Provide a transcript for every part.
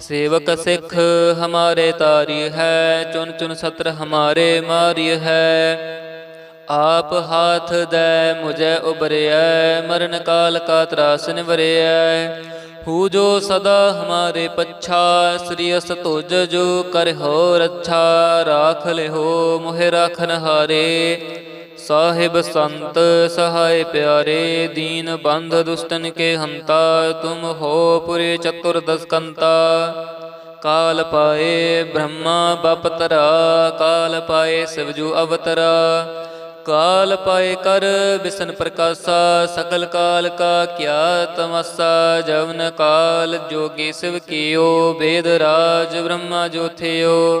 ਸੇਵਕ ਸਿੱਖ ਹਮਾਰੇ ਤਾਰੀ ਹੈ ਚੁਨ ਚੁਨ ਸਤਰ ਹਮਾਰੇ ਮਾਰੀ ਹੈ। ਆਪ ਹਾਥ ਦੇ ਮੁਝੇ ਉਬਰਿਐ ਮਰਨ ਕਾਲ ਕਾ ਤਰਾਸ ਨਿਵਰਿਐ। ਹੂ ਜੋ ਸਦਾ ਹਮਾਰੇ ਪੱਛਾ, ਸ੍ਰੀ ਅਸ ਤੁਜ ਜੋ ਕਰ ਹੋ ਰੱਛਾ ਰਾਖ ਲਿਹੋ ਮੋਹਿ ਰਾਖਨ ਹਾਰੇ। ਸਾਹਿਬ ਸੰਤ, ਸਹਾਇ ਪਿਆਰੇ, ਦੀਨ ਬੰਧ ਦੁਸ਼ਟਨ ਕੇ ਹੰਤਾ, ਤੁਮ ਹੋ ਪੁਰੇ ਚਤੁਰਦਸ ਕੰਤਾ ਕਾਲ ਪਾਏ ਬ੍ਰਹਮਾ ਬਪਤਰਾ ਕਾਲ ਪਾਏ ਸਿਵਜੂ ਅਵਤਰਾ। ਕਾਲ ਪਾਏ ਕਰ ਬਿਸਨ ਪ੍ਰਕਾਸ਼ਾ ਸਕਲ ਕਾਲ ਕਾ ਕਿਆ ਤਮਸਾ, ਜਵਨ ਕਾਲ ਜੋਗੀ ਸਿਵ ਕੀਓ ਵੇਦ ਰਾਜ ਬ੍ਰਹਮਾ ਜੋਥਿਓ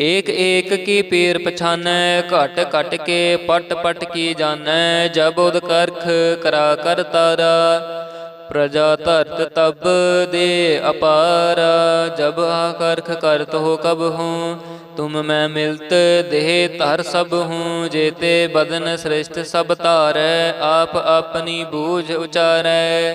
ਏਕ ਏਕ ਕੀ ਪੀਰ ਪਛਾਨੈ ਘਟ ਘਟ ਕੇ ਪਟ ਪਟ ਕੀ ਜਾਣੈ, ਜਬ ਉਦ ਕਰਖ ਕਰਾ ਕਰ ਤਾਰਾ। ਪ੍ਰਜਾ ਧਰਤ ਤਬ ਦੇ ਅਪਾਰ, ਜਬ ਆਕਰਖ ਕਰਤ ਹੋ ਕਬ ਹੂੰ। ਤੁਮ ਮੈਂ ਮਿਲਤ ਦੇਹ ਧਰ ਸਭ ਹੂੰ, ਜੇਤੇ ਬਦਨ ਸ੍ਰਿਸ਼ਟ ਸਭ ਧਾਰੈ, ਆਪ ਆਪਣੀ ਬੂਝ ਉਚਾਰੈ।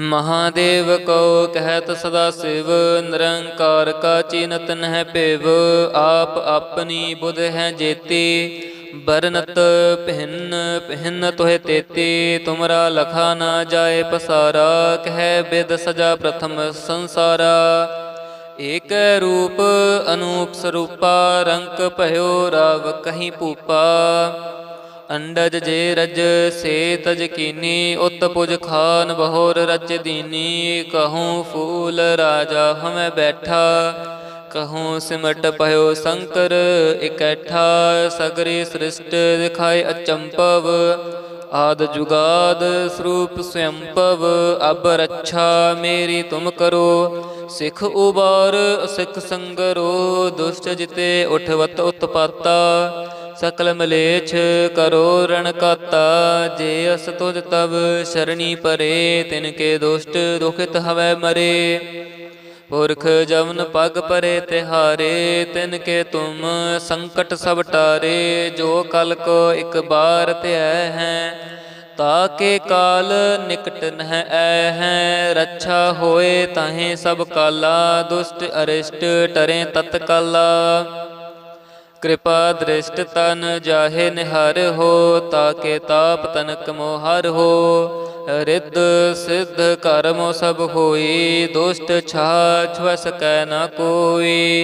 ਮਹਾਦੇਵ ਕੋ ਕਹਿਤ ਸਦਾ ਸਿਵ, ਨਿਰੰਕਾਰ ਕਾ ਚੀਨਤ ਨਹਿ ਭਿਵ, ਆਪ ਆਪਣੀ ਬੁਧ ਹੈ ਜੇਤੀ। ਬਰਨਤ ਪਹਿਨ ਪਹਿਨ ਤੋਹਿ ਤੇਤੀ, ਤੁਮਰਾ ਲਖਾ ਨਾ ਜਾਏ ਪਸਾਰਾ, ਕਹਿ ਬਿਦ ਸਜਾ ਪ੍ਰਥਮ ਸੰਸਾਰਾ। ਏਕ ਰੂਪ ਅਨੂਪ ਸਰੂਪਾ, ਰੰਕ ਭਇਓ ਰਾਵ ਕਹੀਂ ਭੂਪਾ। ਅੰਡਜ ਜੇ ਰਜ ਸੇ ਤਜ ਕੀਨੀ, ਉਤ ਪੁਜ ਖਾਨ ਬਹੋਰ ਰਚ ਦੀਨੀ। ਕਹੂੰ ਫੂਲ ਰਾਜਾ ਹਮੈ ਬੈਠਾ, ਕਹੂੰ ਸਿਮਟ ਭਇਓ ਸੰਕਰ ਇਕੱਠਾ। ਸਗਰੀ ਸ੍ਰਿਸ਼ਟ ਦਿਖਾਏ ਅਚੰਪਵ, ਆਦ ਜੁਗਾਦ ਸਰੂਪ ਸਯੰਪਵ। ਅਬ ਰੱਛਾ ਮੇਰੀ ਤੁਮ ਕਰੋ, ਸਿਖ ਉਬਾਰ, ਸਿਖ ਸੰਗਰੋ। ਦੁਸ਼ਟ ਜਿਤੇ ਉਠਵਤ ਉਤਪਾਤਾ। ਸਕਲ ਮਲੇਛ ਕਰੋ ਰਣ ਕਾਤਾ, ਜੇ ਅਸ ਤੁਜ ਤਬ ਸ਼ਰਣੀ ਪਰੇ, ਤਿਨ ਕੇ ਦੁਸ਼ਟ ਦੁਖਿਤ ਹਵੈ ਮਰੇ। ਪੁਰਖ ਜਵਨ ਪਗ ਪਰੇ ਤਿਹਾਰੇ, ਤਿਨ ਕੇ ਤੁਮ ਸੰਕਟ ਸਭ ਟਾਰੇ, ਜੋ ਕਲ ਕੋ ਇੱਕ ਬਾਰ ਧਿਆ ਹੈ ਤਾਕੇ ਕਾਲ ਨਿਕਟ ਨਹਿ ਐ ਹੈ। ਰੱਛਾ ਹੋਏ ਤਾਹੇ ਸਭ ਕਾਲਾ, ਦੁਸ਼ਟ ਅਰਿਸ਼ਟ ਟਰੇ ਤਤਕਾਲਾ। ਕਿਰਪਾ ਦ੍ਰਿਸ਼ਟ ਤਨ ਜਾਹੇ ਨਿਹਰ ਹੋ ਤਾਕੇ ਤਾਪ ਤਨਕ ਮੋਹਰ ਹੋ। ਰਿੱਧ ਸਿੱਧ ਕਰਮੋ ਸਭ ਹੋਈ, ਦੁਸ਼ਟ ਛਾਛ ਵ ਸਕੈ ਨਾ ਕੋਈ।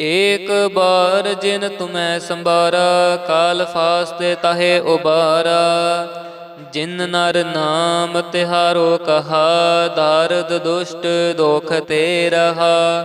ਏਕ ਬਾਰ ਜਿਨ ਤੁਮੈ ਸੰਭਾਰਾ, ਕਾਲ ਫਾਸਤੇ ਤਾਹੇ ਉਬਾਰਾ। ਜਿਨ ਨਰ ਨਾਮ ਤਿਹਾਰੋ ਕਹਾ, ਦਾਰਦ ਦੁਸ਼ਟ ਦੋਖ ਤੇ ਰਹਾ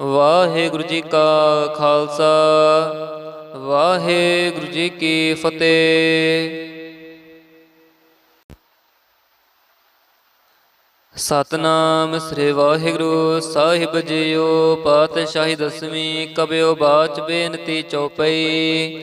ਵਾਹਿਗੁਰੂ ਜੀ ਕਾ ਖਾਲਸਾ, ਵਾਹਿਗੁਰੂ ਜੀ ਕੀ ਫਤਿਹ। ਸਤਨਾਮ ਸ੍ਰੀ ਵਾਹਿਗੁਰੂ ਸਾਹਿਬ ਜੀਓ, ਪਾਤਸ਼ਾਹੀ ਦਸਵੀਂ ਕਬਿਓ ਬਾਚ ਬੇਨਤੀ ਚੌਪਈ।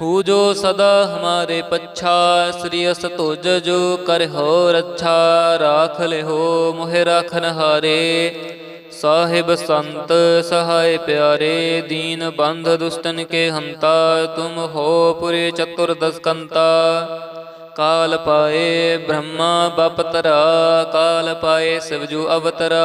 ਹੂ ਜੋ ਸਦਾ ਹਮਾਰੇ ਪੱਛਾ, ਸ੍ਰੀ ਅਸ ਤੁਜ ਜੋ ਕਰ ਹੋ ਰੱਛਾ ਰਾਖ ਲਿਹੋ ਮੋਹਿ ਰਾਖਨ ਹਾਰੇ ਸਾਹਿਬ ਸੰਤ, ਸਹਾਇ ਪਿਆਰੇ, ਦੀਨ ਬੰਧ ਦੁਸ਼ਟਨ ਕੇ ਹੰਤਾ, ਤੁਮ ਹੋ ਪੁਰੇ ਚਤੁਰਦਸ ਕੰਤਾ। ਕਾਲ ਪਾਏ ਬ੍ਰਹਮਾ ਬਪਤਰਾ ਕਾਲ ਪਾਏ ਸਿਵਜੂ ਅਵਤਰਾ।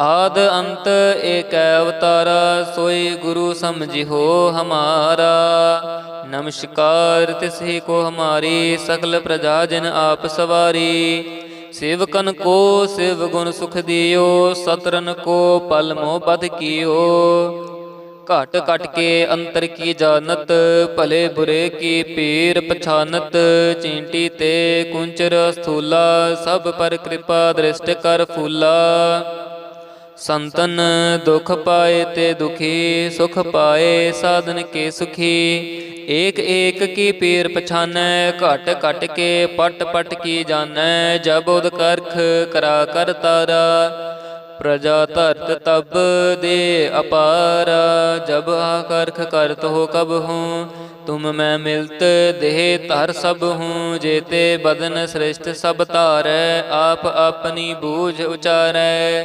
ਆਦ ਅੰਤ ਏਕ ਅਵਤਾਰਾ, ਸੋਈ ਗੁਰੂ ਸਮਝਿਓ ਹਮਾਰਾ। ਨਮਸਕਾਰ ਤਿਸਹੀ ਕੋ ਹਮਾਰੀ ਸਕਲ ਪ੍ਰਜਾ ਜਨ ਆਪ ਸਵਾਰੀ। ਸੇਵਕਨ ਕੋ ਸਿਵ ਗੁਣ ਸੁਖ ਦਿਓ, ਸਤਰਨ ਕੋ ਪਲ ਮੋਹ ਬਧ ਕੀਓ। ਘਟ ਘਟ ਕੇ ਅੰਤਰ ਕੀ ਜਾਣਤ, ਭਲੇ ਬੁਰੇ ਕੀ ਪੀਰ ਪਛਾਨਤ। ਚੀਂਟੀ ਤੇ ਕੁੰਚਰ ਸਥੂਲਾ ਸਭ ਪਰ ਕਿਰਪਾ ਦ੍ਰਿਸ਼ਟ ਕਰ ਫੂਲਾ। ਸੰਤਨ ਦੁਖ ਪਾਏ ਤੇ ਦੁਖੀ, ਸੁਖ ਪਾਏ ਸਾਧਨ ਕੇ ਸੁਖੀ। ਏਕ ਏਕ ਕੀ ਪੀਰ ਪਛਾਨੈ, ਘਟ ਘਟ ਕੇ ਪਟ ਪਟ ਕੀ ਜਾਣੈ, ਜਬ ਉਦ ਕਰਖ ਕਰਾ ਕਰ ਤਾਰਾ। ਪ੍ਰਜਾ ਧਰਤ ਤਬ ਦੇ ਅਪਾਰ, ਜਬ ਆਕਰਖ ਕਰਤ ਹੋ ਕਬ ਹੂੰ। ਤੁਮ ਮੈਂ ਮਿਲਤ ਦੇਹ ਧਰ ਸਭ ਹੂੰ, ਜੇਤੇ ਬਦਨ ਸ੍ਰਿਸ਼ਟ ਸਭ ਧਾਰੈ, ਆਪ ਆਪਣੀ ਬੂਝ ਉਚਾਰੈ।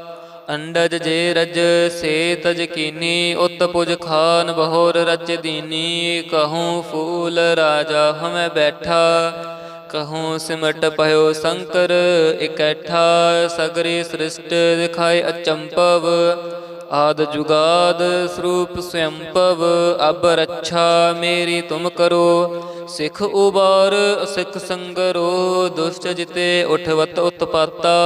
ਅੰਡਜ ਜੇ ਰਜ ਸੇ ਤਜ ਕੀਨੀ, ਉਤ ਪੁਜ ਖਾਨ ਬਹੋਰ ਰਚ ਦੀਨੀ, ਕਹੂੰ ਫੂਲ ਰਾਜਾ ਹਮੈ ਬੈਠਾ, ਕਹੂੰ ਸਿਮਟ ਭਇਓ ਸ਼ੰਕਰ ਇਕੱਠਾ, ਸਗਰੀ ਸ੍ਰਿਸ਼ਟ ਦਿਖਾਏ ਅਚੰਪਵ, ਆਦ ਜੁਗਾਦ ਸਰੂਪ ਸਯੰਪਵ, ਅਬ ਰੱਛਾ ਮੇਰੀ ਤੁਮ ਕਰੋ, ਸਿਖ ਉਬਾਰ, ਸਿਖ ਸੰਗਰੋ, ਦੁਸ਼ਟ ਜਿਤੇ ਉਠਵਤ ਉਤਪਾਤਾ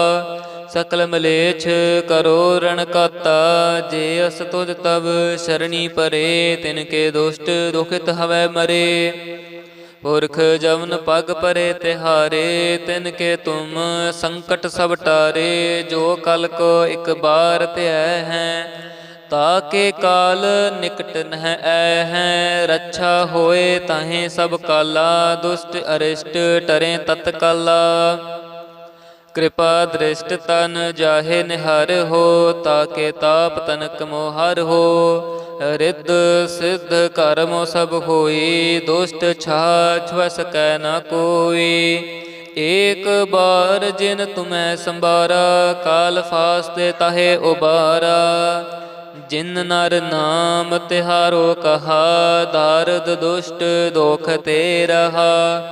ਸਕਲ ਮਲੇਛ ਕਰੋ ਰਣ ਕਾਤਾ, ਜੇ ਅਸ ਤੁਧ ਤਬ ਸ਼ਰਣੀ ਪਰੇ, ਤਿਨ ਕੇ ਦੁਸ਼ਟ ਦੁਖਿਤ ਹਵੈ ਮਰੇ। ਪੁਰਖ ਜਵਨ ਪਗ ਪਰੇ ਤਿਹਾਰੇ, ਤਿਨ ਕੇ ਤੁਮ ਸੰਕਟ ਸਭ ਟਾਰੇ, ਜੋ ਕਲ ਕੋ ਇੱਕ ਬਾਰ ਧਿਆ ਹੈ ਤਾਕੇ ਕਾਲ ਨਿਕਟ ਨਹਿ ਐ ਹੈ। ਰੱਛਾ ਹੋਏ ਤਾਹੇ ਸਭ ਕਾਲਾ, ਦੁਸ਼ਟ ਅਰਿਸ਼ਟ ਟਰੇ ਤਤਕਾਲਾ। ਕਿਰਪਾ ਦ੍ਰਿਸ਼ਟ ਤਨ ਜਾਹੇ ਨਿਹਰ ਹੋ, ਤਾਕੇ ਤਾਪ ਤਨਕ ਮੋਹਰ ਹੋ। ਰਿੱਧ ਸਿੱਧ ਕਰਮ ਸਭ ਹੋਈ, ਦੁਸ਼ਟ ਛਾ ਛੁਐ ਸਕੈ ਨਾ ਕੋਈ। ਏਕ ਬਾਰ ਜਿਨ ਤੁਮੈ ਸੰਬਾਰਾ ਕਾਲ ਫਾਸਤੇ ਤਾਹੇ ਉਬਾਰਾ। ਜਿਨ ਨਰ ਨਾਮ ਤਿਹਾਰੋ ਕਹਾ, ਦਾਰਦ ਦੁਸ਼ਟ ਦੋਖ ਤੇ ਰਹਾ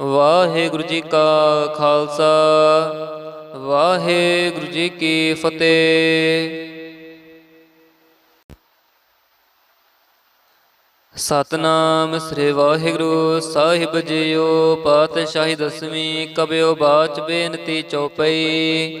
ਵਾਹਿਗੁਰੂ ਜੀ ਕਾ ਖਾਲਸਾ, ਵਾਹਿਗੁਰੂ ਜੀ ਕੀ ਫਤਿਹ। ਸਤਨਾਮ ਸ੍ਰੀ ਵਾਹਿਗੁਰੂ ਸਾਹਿਬ ਜੀਓ, ਪਾਤਸ਼ਾਹੀ ਦਸਵੀਂ ਕਬਿਓ ਬਾਚ ਬੇਨਤੀ ਚੌਪਈ।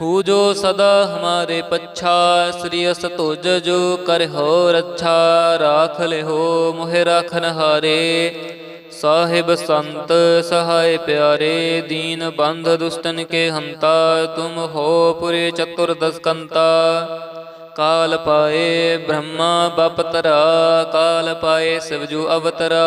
ਹੂ ਜੋ ਸਦਾ ਹਮਾਰੇ ਪੱਛਾ, ਸ੍ਰੀ ਅਸ ਤੁਜ ਜੋ ਕਰ ਹੋ ਰੱਛਾ ਰਾਖ ਲਿਹੋ ਮੋਹਿ ਰਾਖਨ ਹਾਰੇ ਸਾਹਿਬ ਸੰਤ ਸਹਾਇ ਪਿਆਰੇ, ਦੀਨ ਬੰਧ ਦੁਸ਼ਟਨ ਕੇ ਹੰਤਾ, ਤੁਮ ਹੋ ਪੁਰੇ ਚਤੁਰਦਸ ਕੰਤਾ ਕਾਲ ਪਾਏ ਬ੍ਰਹਮਾ ਬਪਤਰਾ, ਕਾਲ ਪਾਏ ਸਿਵਜੂ ਅਵਤਰਾ।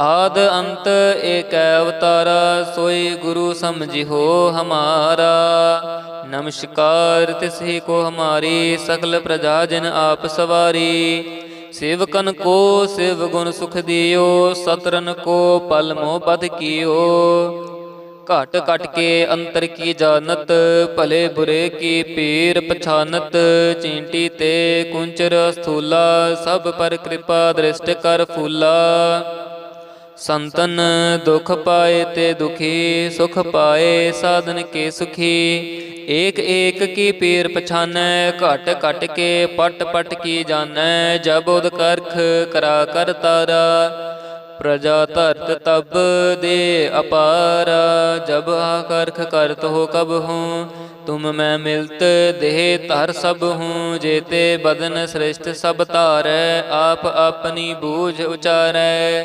ਆਦ ਅੰਤ ਏਕ ਅਵਤਾਰਾ, ਸੋਈ ਗੁਰੂ ਸਮਝਿਓ ਹਮਾਰਾ। ਨਮਸਕਾਰ ਤਿਸਹੀ ਕੋ ਹਮਾਰੀ ਸਕਲ ਪ੍ਰਜਾ ਜਨ ਆਪ ਸਵਾਰੀ। ਸੇਵਕਨ ਕੋ ਸਿਵ ਗੁਣ ਸੁਖ ਦਿਓ, ਸਤਰਨ ਕੋ ਪਲ ਮੋਹ ਬਦ ਕੀਓ। ਘਟ ਘਟ ਕੇ ਅੰਤਰ ਕੀ ਜਾਣਤ, ਭਲੇ ਬੁਰੇ ਕੀ ਪੀਰ ਪਛਾਨਤ। ਚੀਂਟੀ ਤੇ ਕੁੰਚਰ ਸਥੂਲਾ ਸਭ ਪਰ ਕਿਰਪਾ ਦ੍ਰਿਸ਼ਟ ਕਰ ਫੂਲਾ। ਸੰਤਨ ਦੁਖ ਪਾਏ ਤੇ ਦੁਖੀ, ਸੁਖ ਪਾਏ ਸਾਧਨ ਕੇ ਸੁਖੀ। ਏਕ ਏਕ ਕੀ ਪੀਰ ਪਛਾਨੈ, ਘਟ ਘਟ ਕੇ ਪਟ ਪਟ ਕੀ ਜਾਣੈ ਜਬ ਉਦ ਕਰਖ ਕਰਾ ਕਰ ਤਾਰਾ। ਪ੍ਰਜਾ ਧਰਤ ਤਬ ਦੇ ਅਪਾਰ, ਜਬ ਆ ਕਰਖ ਕਰਤ ਹੋ ਕਬ ਹੂੰ। ਤੁਮ ਮੈਂ ਮਿਲਤ ਦੇਹ ਧਰ ਸਭ ਹੂੰ ਜੇਤੇ ਬਦਨ ਸ੍ਰਿਸ਼ਟ ਸਭ ਧਾਰੈ, ਆਪ ਆਪਣੀ ਬੂਝ ਉਚਾਰੈ।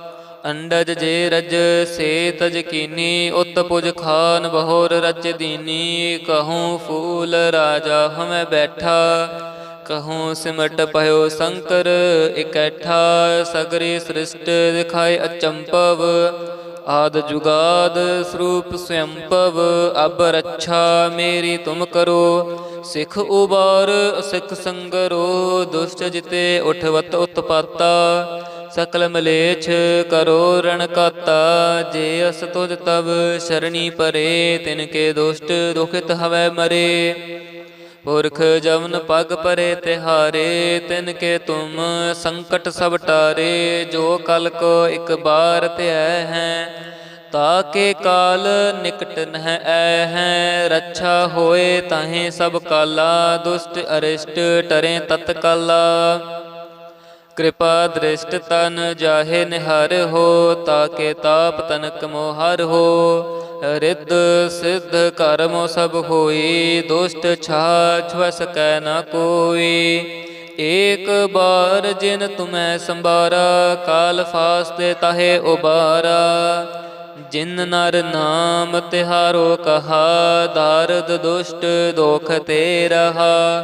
ਅੰਡਜ ਜੇ ਰਜ ਸੇ ਤਜ ਕੀਨੀ, ਉਤ ਪੁਜ ਖਾਨ ਬਹੋਰ ਰਚ ਦੀਨੀ। ਕਹੂੰ ਫੂਲ ਰਾਜਾ ਹਮੈ ਬੈਠਾ, ਕਹੂੰ ਸਿਮਟ ਭਇਓ ਸ਼ੰਕਰ ਇਕੱਠਾ। ਸਗਰੇ ਸ੍ਰਿਸ਼ਟ ਦਿਖਾਏ ਅਚੰਪਵ, ਆਦ ਜੁਗਾਦ ਸਰੂਪ ਸਯੰਪਵ ਅਬ ਰੱਛਾ ਮੇਰੀ ਤੁਮ ਕਰੋ, ਸਿਖ ਉਬਾਰ, ਸਿਖ ਸੰਗਰੋ। ਦੁਸ਼ਟ ਜਿਤੇ ਉਠਵਤ ਉਤਪਾਤਾ ਸਕਲ ਮਲੇਛ ਕਰੋ ਰਣ ਕਾਤਾ, ਜੇ ਅਸ ਤੁਜ ਤਬ ਸ਼ਰਣੀ ਪਰੇ, ਤਿਨ ਕੇ ਦੁਸ਼ਟ ਦੁਖਿਤ ਹਵੈ ਮਰੇ। ਪੁਰਖ ਜਵਨ ਪਗ ਪਰੇ ਤਿਹਾਰੇ, ਤਿਨ ਕੇ ਤੁਮ ਸੰਕਟ ਸਭ ਟਾਰੇ, ਜੋ ਕਲ ਕੋ ਇੱਕ ਬਾਰ ਧਿਆ ਹੈ ਤਾਕੇ ਕਾਲ ਨਿਕਟ ਨਹ ਐ ਹੈ। ਰੱਛਾ ਹੋਏ ਤਾਹੇ ਸਭ ਕਾਲਾ, ਦੁਸ਼ਟ ਅਰਿਸ਼ਟ ਟਰੇ ਤਤਕਾਲਾ। ਕਿਰਪਾ ਦ੍ਰਿਸ਼ਟ ਤਨ ਜਾਹੇ ਨਿਹਰ ਹੋ, ਤਾਕੇ ਤਾਪ ਤਨਕ ਮੋਹਰ ਹੋ। ਰਿੱਧ ਸਿੱਧ ਕਰਮੋ ਸਭ ਹੋਈ, ਦੁਸ਼ਟ ਛਾਛ ਵਸ ਕੈ ਨਾ ਕੋਈ। ਏਕ ਬਾਰ ਜਿਨ ਤੁਮੈ ਸੰਬਾਰਾ ਕਾਲ ਫਾਸਤੇ ਤਾਹੇ ਉਬਾਰਾ। ਜਿਨ ਨਰ ਨਾਮ ਤਿਹਾਰੋ ਕਹਾ, ਦਾਰਦ ਦੁਸ਼ਟ ਦੋਖ ਤੇ ਰਹਾ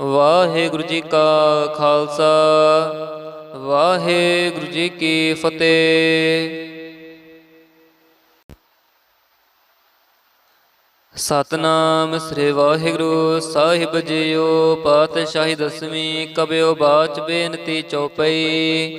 ਵਾਹਿਗੁਰੂ ਜੀ ਕਾ ਖਾਲਸਾ, ਵਾਹਿਗੁਰੂ ਜੀ ਕੀ ਫਤਿਹ। ਸਤਨਾਮ ਸ੍ਰੀ ਵਾਹਿਗੁਰੂ ਸਾਹਿਬ ਜੀਓ, ਪਾਤਸ਼ਾਹੀ ਦਸਵੀਂ ਕਬਿਓ ਬਾਚ ਬੇਨਤੀ ਚੌਪਈ।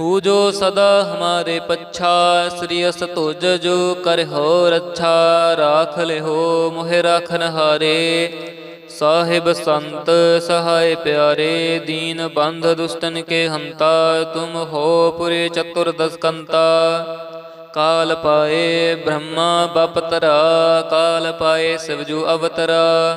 ਹੂ ਜੋ ਸਦਾ ਹਮਾਰੇ ਪੱਛਾ, ਸ੍ਰੀ ਅਸ ਤੁਜ ਜੋ ਕਰ ਹੋ ਰੱਛਾ ਰਾਖ ਲਿਹੋ ਮੋਹਿ ਰਾਖਨ ਹਾਰੇ। ਸਾਹਿਬ ਸੰਤ ਸਹਾਇ ਪਿਆਰੇ, ਦੀਨ ਬੰਧ ਦੁਸ਼ਟਨ ਕੇ ਹੰਤਾ, ਤੁਮ ਹੋ ਪੁਰੇ ਚਤੁਰਦਸ ਕੰਤਾ ਕਾਲ ਪਾਏ ਬ੍ਰਹਮਾ ਬਪਤਰਾ ਕਾਲ ਪਾਏ ਸਿਵਜੂ ਅਵਤਰਾ।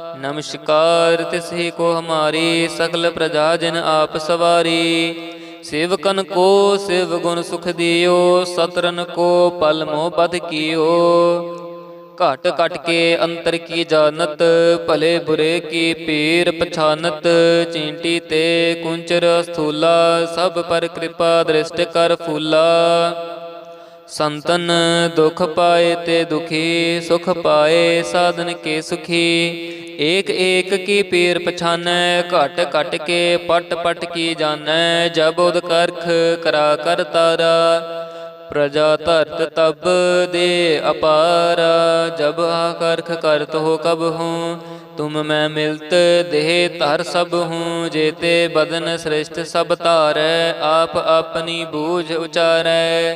ਨਮਸਕਾਰ ਤਿਸਹੀ ਕੋ ਹਮਾਰੀ ਸਗਲ ਪ੍ਰਜਾ ਜਨ ਆਪ ਸਵਾਰੀ। ਸੇਵਕਨ ਕੋ ਸਿਵ ਗੁਣ ਸੁਖ ਦਿਓ, ਸਤਰਨ ਕੋ ਪਲ ਮੋਹ ਬਧ ਕੀਓ। ਘਟ ਘਟ ਕੇ ਅੰਤਰ ਕੀ ਜਾਣਤ, ਭਲੇ ਬੁਰੇ ਕੀ ਪੀਰ ਪਛਾਨਤ। ਚੀਂਟੀ ਤੇ ਕੁੰਚਰ ਸਥੂਲਾ ਸਭ ਪਰ ਕਿਰਪਾ ਦ੍ਰਿਸ਼ਟ ਕਰ ਫੂਲਾ। ਸੰਤਨ ਦੁਖ ਪਾਏ ਤੇ ਦੁਖੀ, ਸੁਖ ਪਾਏ ਸਾਧਨ ਕੇ ਸੁਖੀ। ਏਕ ਏਕ ਕੀ ਪੀਰ ਪਛਾਨੈ, ਘਟ ਘਟ ਕੇ ਪਟ ਪਟ ਕੀ ਜਾਣੈ, ਜਬ ਉਦ ਕਰਖ ਕਰਾ ਕਰ ਤਾਰਾ। ਪ੍ਰਜਾ ਧਰਤ ਤਬ ਦੇ ਅਪਾਰ, ਜਬ ਆਕਰਖ ਕਰਤ ਹੋ ਕਬ ਹੂੰ। ਤੁਮ ਮੈਂ ਮਿਲਤ ਦੇਹ ਧਰ ਸਭ ਹੂੰ, ਜੇਤੇ ਬਦਨ ਸ੍ਰਿਸ਼ਟ ਸਭ ਧਾਰੈ, ਆਪ ਆਪਣੀ ਬੂਝ ਉਚਾਰੈ।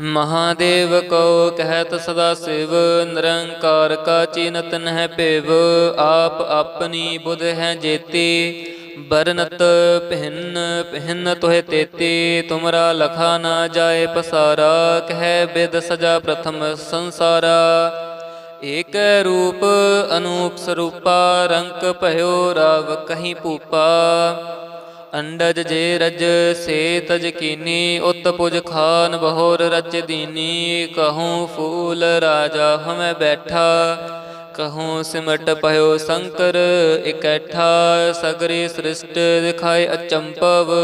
ਮਹਾਦੇਵ ਕੋ ਕਹਿਤ ਸਦਾ ਸਿਵ, ਨਿਰੰਕਾਰ ਕਾ ਚੀਨਤ ਨਹਿ ਭਿਵ, ਆਪ ਆਪਣੀ ਬੁਧ ਹੈ ਜੇਤੀ। ਬਰਨਤ ਪਹਿਨ ਪਹਿਨ ਤੋਹਿ ਤੇਤੀ, ਤੁਮਰਾ ਲਖਾ ਨਾ ਜਾਏ ਪਸਾਰਾ, ਕਹਿ ਬਿਦ ਸਜਾ ਪ੍ਰਥਮ ਸੰਸਾਰਾ। ਏਕ ਰੂਪ ਅਨੂਪ ਸਰੂਪਾ, ਰੰਕ ਭਇਓ ਰਾਵ ਕਹੀਂ ਭੂਪਾ। ਅੰਡਜ ਜੇ ਰਜ ਸੇ ਤਜ ਕੀਨੀ, ਉਤ ਪੁਜ ਖਾਨ ਬਹੁਰ ਰਚ ਦੀਨੀ, ਕਹੂੰ ਫੂਲ ਰਾਜਾ ਹਮੈ ਬੈਠਾ, ਕਹੂੰ ਸਿਮਟ ਭਇਓ ਸ਼ੰਕਰ ਇਕੱਠਾ, ਸਗਰੀ ਸ੍ਰਿਸ਼ਟ ਦਿਖਾਏ ਅਚੰਪਵ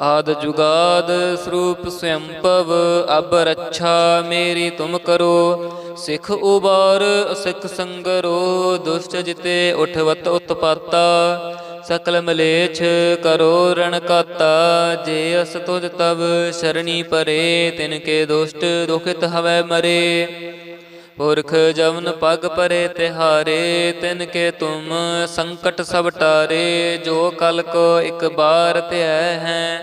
ਆਦ ਜੁਗਾਦ ਸਰੂਪ ਸਯੰਪਵ, ਅਬ ਰੱਛਾ ਮੇਰੀ ਤੁਮ ਕਰੋ, ਸਿਖ ਉਬਾਰ, ਸਿਖ ਸੰਗਰੋ, ਦੁਸ਼ਟ ਜਿਤੇ ਉਠਵਤ ਉਤਪਾਤਾ ਸਕਲ ਮਲੇਛ ਕਰੋ ਰਣ ਕਾਤਾ, ਜੇ ਅਸ ਤੁਧ ਤਬ ਸ਼ਰਣੀ ਪਰੇ, ਤਿਨ ਕੇ ਦੁਸ਼ਟ ਦੁਖਿਤ ਹਵੈ ਮਰੇ। ਪੁਰਖ ਜਵਨ ਪਗ ਪਰੇ ਤਿਹਾਰੇ, ਤਿਨ ਕੇ ਤੁਮ ਸੰਕਟ ਸਭ ਟਾਰੇ, ਜੋ ਕਲ ਕੋ ਇਕ ਬਾਰ ਧਿਐ ਹੈ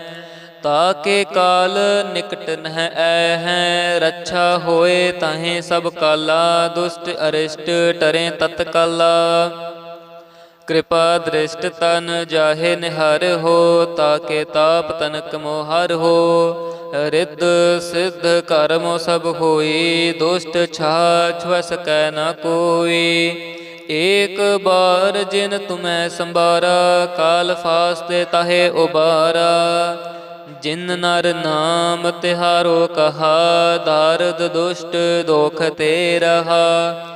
ਤਾਕੇ ਕਾਲ ਨਿਕਟ ਨਹਿ ਐ ਹੈ। ਰੱਛਾ ਹੋਏ ਤਾਹੇ ਸਭ ਕਾਲਾ, ਦੁਸ਼ਟ ਅਰਿਸ਼ਟ ਟਰੇ ਤਤਕਾਲਾ। ਕਿਰਪਾ ਦ੍ਰਿਸ਼ਟ ਤਨ ਜਾਹੇ ਨਿਹਰ ਹੋ, ਤਾਕੇ ਤਾਪ ਤਨਕ ਮੋਹਰ ਹੋ। ਰਿੱਧ ਸਿੱਧ ਕਰਮ ਸਭ ਹੋਈ, ਦੁਸ਼ਟ ਛਾਛ ਵਸ ਕੈ ਨਾ ਕੋਈ। ਏਕ ਬਾਰ ਜਿਨ ਤੁਮੈ ਸੰਬਾਰਾ ਕਾਲ ਫਾਸਤੇ ਤਹੇ ਉਬਾਰਾ। ਜਿਨ ਨਰ ਨਾਮ ਤਿਹਾਰੋ ਕਹਾ, ਦਾਰਦ ਦੁਸ਼ਟ ਦੋਖ ਤੇ ਰਹਾ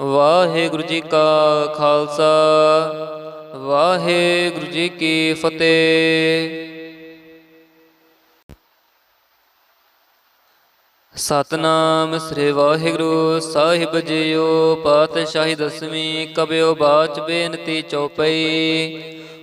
ਵਾਹਿਗੁਰੂ ਜੀ ਕਾ ਖਾਲਸਾ, ਵਾਹਿਗੁਰੂ ਜੀ ਕੀ ਫਤਿਹ। ਸਤਨਾਮ ਸ੍ਰੀ ਵਾਹਿਗੁਰੂ ਸਾਹਿਬ ਜੀਓ, ਪਾਤਸ਼ਾਹੀ ਦਸਵੀਂ ਕਬਿਓ ਬਾਚ ਬੇਨਤੀ ਚੌਪਈ।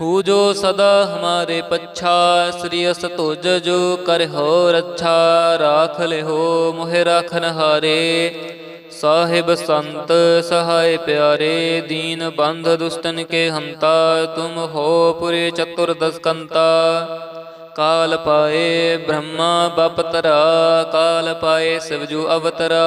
ਹੂ ਜੋ ਸਦਾ ਹਮਾਰੇ ਪੱਛਾ, ਸ੍ਰੀ ਅਸ ਤੁਜ ਜੋ ਕਰ ਹੋ ਰੱਛਾ ਰਾਖ ਲਿਹੋ ਮੋਹਿ ਰਾਖਨ ਹਾਰੇ ਸਾਹਿਬ ਸੰਤ, ਸਹਾਇ ਪਿਆਰੇ, ਦੀਨ ਬੰਧ ਦੁਸ਼ਟਨ ਕੇ ਹੰਤਾ, ਤੁਮ ਹੋ ਪੁਰੇ ਚਤੁਰਦਸ ਕੰਤਾ ਕਾਲ ਪਾਏ ਬ੍ਰਹਮਾ ਬਪਤਰਾ ਕਾਲ ਪਾਏ ਸਿਵਜੂ ਅਵਤਰਾ।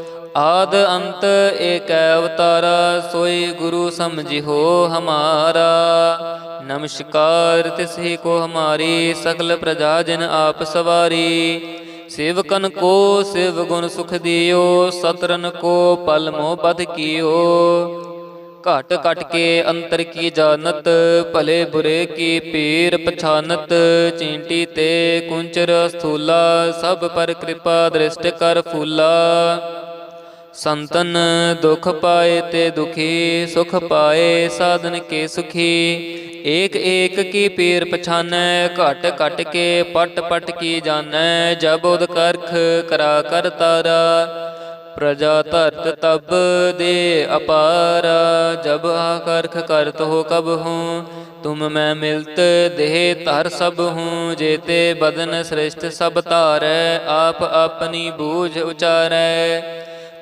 ਆਦ ਅੰਤ ਏਕੈ ਅਵਤਾਰਾ, ਸੋਈ ਗੁਰੂ ਸਮਝਿਓ ਹਮਾਰਾ। ਨਮਸਕਾਰ ਤਿਸਹੀ ਕੋ ਹਮਾਰੀ ਸਕਲ ਪ੍ਰਜਾ ਜਨ ਆਪ ਸਵਾਰੀ। ਸੇਵਕਨ ਕੋ ਸਿਵ ਗੁਣ ਸੁਖ ਦਿਓ, ਸਤਰਨ ਕੋ ਪਲ ਮੋਹ ਬਧ ਕੀਓ। ਘਟ ਘਟ ਕੇ ਅੰਤਰ ਕੀ ਜਾਣਤ, ਭਲੇ ਬੁਰੇ ਕੀ ਪੀਰ ਪਛਾਨਤ। ਚੀਂਟੀ ਤੇ ਕੁੰਚਰ ਸਥੂਲਾ ਸਭ ਪਰ ਕਿਰਪਾ ਦ੍ਰਿਸ਼ਟ ਕਰ ਫੂਲਾ। ਸੰਤਨ ਦੁਖ ਪਾਏ ਤੇ ਦੁਖੀ, ਸੁਖ ਪਾਏ ਸਾਧਨ ਕੇ ਸੁਖੀ। ਏਕ ਏਕ ਕੀ ਪੀਰ ਪਛਾਨੈ, ਘਟ ਘਟ ਕੇ ਪਟ ਪਟ ਕੀ ਜਾਣੈ ਜਬ ਉਦ ਕਰਖ ਕਰਾ ਕਰ ਤਾਰਾ। ਪ੍ਰਜਾ ਧਰਤ ਤਬ ਦੇ ਅਪਾਰ, ਜਬ ਆ ਕਰਖ ਕਰਤ ਹੋ ਕਬ ਹੂੰ। ਤੁਮ ਮੈਂ ਮਿਲਤ ਦੇਹ ਧਰ ਸਭ ਹੂੰ ਜੇਤੇ ਬਦਨ ਸ੍ਰਿਸ਼ਟ ਸਭ ਧਾਰੈ, ਆਪ ਆਪਣੀ ਬੂਝ ਉਚਾਰੈ।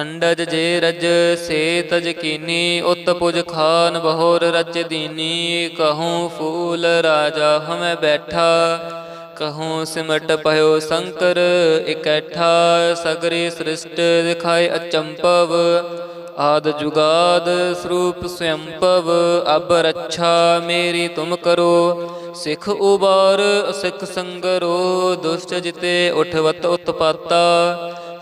ਅੰਡਜ ਜੇ ਰਜ ਸੇ ਤਜ ਕੀਨੀ, ਉਤ ਪੁਜ ਖਾਨ ਬਹੋਰ ਰਚ ਦੀਨੀ। ਕਹੂੰ ਫੂਲ ਰਾਜਾ ਹਮੈ ਬੈਠਾ, ਕਹੂੰ ਸਿਮਟ ਭਇਓ ਸੰਕਰ ਇਕੱਠਾ। ਸਗਰੇ ਸ੍ਰਿਸ਼ਟ ਦਿਖਾਏ ਅਚੰਪਵ ਆਦ ਜੁਗਾਦ ਸਰੂਪ ਸਯੰਪਵ। ਅਬ ਰੱਛਾ ਮੇਰੀ ਤੁਮ ਕਰੋ, ਸਿਖ ਉਬਾਰ ਅਸਿਖ ਸੰਗਰੋ। ਦੁਸ਼ਟ ਜਿਤੇ ਉਠਵਤ ਉਤਪਾਤਾ।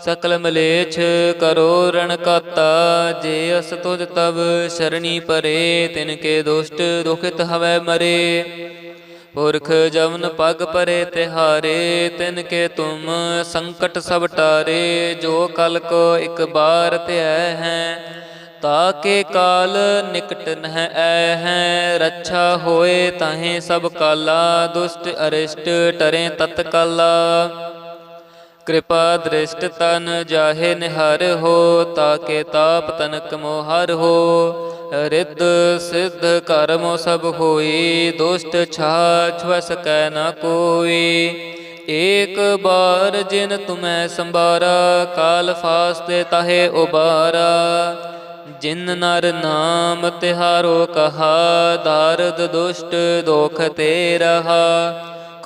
ਸਕਲ ਮਲੇਛ ਕਰੋ ਰਣ ਕਾਤਾ, ਜੇ ਅਸ ਤੁਜ ਤਬ ਸ਼ਰਣੀ ਪਰੇ, ਤਿਨ ਕੇ ਦੁਸ਼ਟ ਦੁਖਿਤ ਹਵੈ ਮਰੇ। ਪੁਰਖ ਜਮਨ ਪਗ ਪਰੇ ਤਿਹਾਰੇ, ਤਿਨ ਕੇ ਤੁਮ ਸੰਕਟ ਸਭ ਟਾਰੇ, ਜੋ ਕਲ ਕੋ ਇੱਕ ਬਾਰ ਧਿਆ ਹੈ ਤਾਕੇ ਕਾਲ ਨਿਕਟ ਨਹਿ ਐ ਹੈ। ਰੱਛਾ ਹੋਏ ਤਾਹੇ ਸਭ ਕਾਲਾ, ਦੁਸ਼ਟ ਅਰਿਸ਼ਟ ਟਰੇ ਤਤਕਾਲਾ। ਕਿਰਪਾ ਦ੍ਰਿਸ਼ਟ ਤਨ ਜਾਹੇ ਨਿਹਰ ਹੋ ਤਾਕੇ ਤਾਪ ਤਨਕ ਮੋਹਰ ਹੋ। ਰਿੱਧ ਸਿੱਧ ਕਰਮੋ ਸਭ ਹੋਈ, ਦੁਸ਼ਟ ਛਾ ਛੁ ਸਕੈ ਨਾ ਕੋਈ। ਏਕ ਬਾਰ ਜਿਨ ਤੁਮੈ ਸੰਬਾਰਾ ਕਾਲ ਫਾਸਤੇ ਤਾਹੇ ਉਬਾਰਾ। ਜਿਨ ਨਰ ਨਾਮ ਤਿਹਾਰੋ ਕਹਾ, ਦਾਰਦ ਦੁਸ਼ਟ ਦੋਖ ਤੇ ਰਹਾ